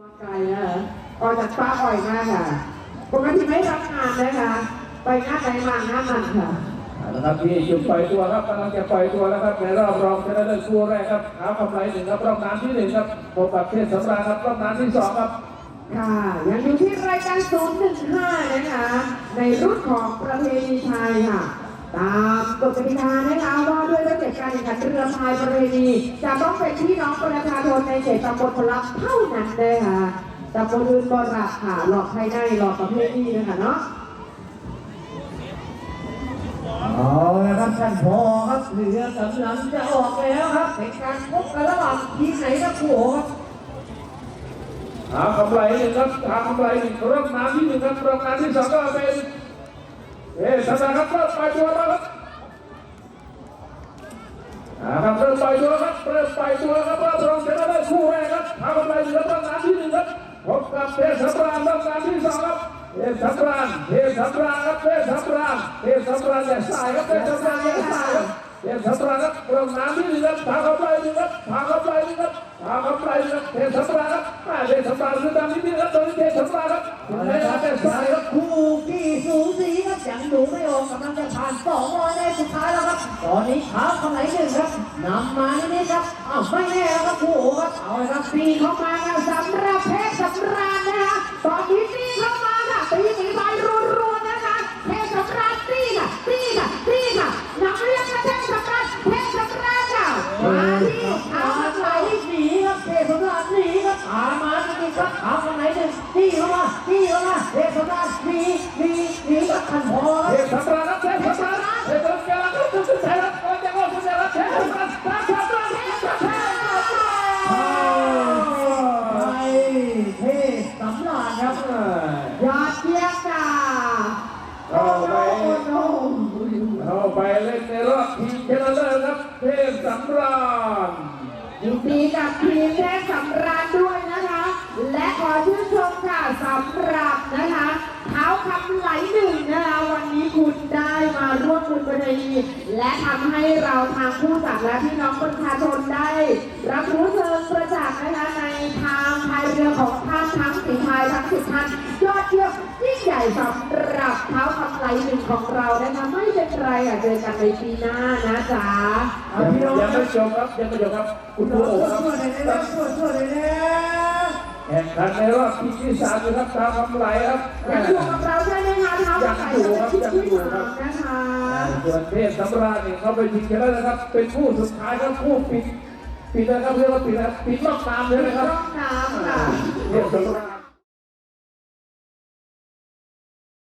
มาไกลนะคะออกจากป้าอ่อยมากค่ะปกติไม่รับงานนะคะ ไปงานไหนมาหน้ามันค่ะนะครับที่จุดปล่อยตัวครับกำลังจะปล่อยตัวแล้วครับในรอบรองชนะเลิศคู่แรกครับขาวกำไรหนึ่งครับรอบน้ำที่หนึ่งครับพบกับเทศสำราญครับรอบน้ำที่สองครับค่ะยังอยู่ที่รายการ015นะคะในรุ่นของประเพณีไทยค่ะ ตามกฎกติกานะคะว่าด้วยระเบียบการแข่งขันเรือพายประเพณีจะต้องเป็นพี่น้องประชาชนในเขตตำบลพลับเท่านั้นนะคะตำบลอื่นบรับค่ะหลอกภายในหลอกประเภทนี้นะคะเนาะเอาละครับท่านพอครับเรือสำนักจะออกแล้วครับเป็นการพบกันระหว่างทีมไหนครับครูโอครับหากำไรหนึ่งครับหากำไรหนึ่งรอบน้ำที่หนึ่งครับรอบน้ำที่สองก็เป็นเทศสำราญครับเริ่มปล่อยตัวแล้วครับอ่าครับเริ่มปล่อยตัวครับเริ่มปล่อย ตัวครับรอบรองชนะเลิศคู่แรกครับหากำไรหนึ่งครับรอบน้ำที่หนึ่งครับพบกับเทศสำราญรอบน้ำที่สองครับเทศสำราญเทศสำราญครับเทศสำราญเทศสำราญอย่าสายครับเทศสำราญอย่าสายครับเทพสัมปราครับรองน้ำที่หนึ่งครับทางเข้าไปหนึ่งครับทางเข้าไปหนึ่งครับทางเข้าไปหนึ่งครับเทพสัมปราครับเทพสัมปราคือดำนิดนึงครับตอนนี้เทพสัมปราครับถึ ตอนนี้เท้าคำไหนหนึ่งครับนำมานี่ครับอ้าวไม่แน่แล้วครับครูโอครับเอาละครับตีเข้ามาค่ะสำหรับเพชรสำราญนะคะตอนนี้ตีเข้ามาค่ะตีหนีไปรัวๆนะคะเพชรสำราญตีค่ะตีค่ะตีค่ะนำเรียกมาเพชรสำราญเพชรสำราญค่ะมาที่เอาเอาไหไหลลหนีครับเทพสำราญหนีครับอามาจริงครับเอาคำไหนหนึ่งตีเข้ามาตีเข้ามาเทพสำราญหนีหนีหนีกับท่านพอ เข้าไปเล่นในรอบทีมชนะเลิศครับเทพสัมราญยินดีกับทีมแพทย์สำราญด้วยนะคะ และขอชื่นชมค่ะสำหรับนะคะเท้าคำไหลหนึ่งนะคะวันนี้คุณได้มาร่วมบุญประเพณีและทำให้เราทางผู้จัดและพี่น้องประชาชนได้ รับรู้เชิงประจักษ์นะคะในทางพายเรือของท่านทั้งสีพายทั้งสิบท่านย ดเยี่ยมยิ่งใหญ่สำหรับเท้าคำไหลหนึ่งของเรานะคะไม่เป็นไรอะเจอกันในปีหน้านะจ๊ะยังยังไม่จบครับยังไม่จบครับ คุณครูโอ๋ครับช่วยเลยนะช่วยช่วยเลยนะแข่งขันในรอบที่ที่สามอยู่ครับตามกำไรครับยังอยู่กับเราใช่ไหมคะเท้าคำไหลเป็นที่ที่สามนะคะ ส่วนเทพสำราญเนี่ยเขาไปชิงชนะนะครับ เป็นคู่สุดท้ายครับคู่ปิดปิดนะครับเรียกว่าปิดนะครับปิดรอบตามเลยนะครับร่องน้ำค่ะ เทพสำราญ